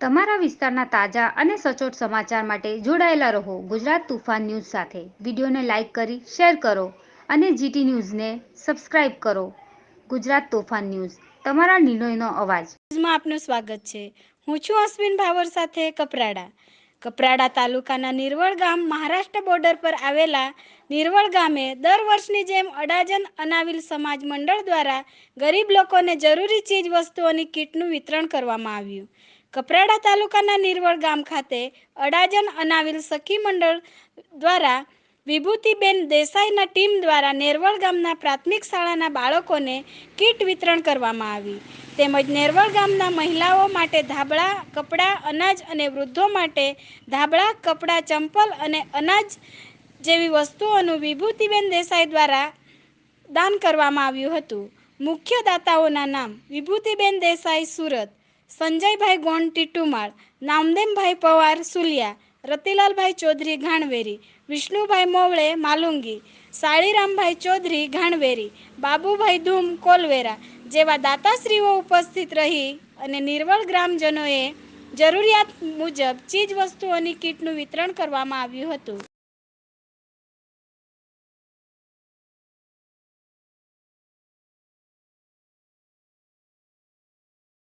તમારા વિસ્તારના તાજા અને સચોટ સમાચાર માટે જોડાયેલા રહો ગુજરાત તુફાન ન્યૂઝ સાથે. વિડીયોને લાઇક કરી, શેર કરો અને જીટી ન્યૂઝને સબસ્ક્રાઇબ કરો. ગુજરાત તોફાન ન્યૂઝ, તમારા નિર્ણયનો અવાજ. ન્યૂઝમાં આપનું સ્વાગત છે. હું છું અશ્વિન ભાવર સાથે કપરાડા. કપરાડા તાલુકાના નિર્વળ ગામ મહારાષ્ટ્ર બોર્ડર પર આવેલા નિર્વળ ગામે દર વર્ષની જેમ અડાજન અનાવિલ સમાજ મંડળ દ્વારા ગરીબ લોકોને જરૂરી ચીજ વસ્તુઓની કીટનું વિતરણ કરવામાં આવ્યું. કપરાડા તાલુકાના નિરવળ ગામ ખાતે અડાજન અનાવિલ સખી મંડળ દ્વારા વિભૂતિબેન દેસાઈના ટીમ દ્વારા નેરવળ ગામના પ્રાથમિક શાળાના બાળકોને કીટ વિતરણ કરવામાં આવી. તેમજ નેરવળ ગામના મહિલાઓ માટે ધાબળા કપડાં, અનાજ અને વૃદ્ધો માટે ધાબળા, કપડાં, ચંપલ અને અનાજ જેવી વસ્તુઓનું વિભૂતિબેન દેસાઈ દ્વારા દાન કરવામાં આવ્યું હતું. મુખ્ય દાતાઓના નામ વિભૂતિબેન દેસાઈ સુરત. સંજયભાઈ ગોંડ ટીટુમાળ નામદેમભાઈ પવાર, સુલિયા, રતિલાલભાઈ ચૌધરી, ઘાણવેરી, વિષ્ણુભાઈ મોવળે, માલુંગી, સાળીરામભાઈ ચૌધરી, ઘાણવેરી, બાબુભાઈ ધૂમ, કોલવેરા જેવા દાતાશ્રીઓ ઉપસ્થિત રહી અને નિર્વળ ગ્રામજનોએ જરૂરિયાત મુજબ ચીજ વસ્તુઓની કીટનું વિતરણ કરવામાં આવ્યું હતું.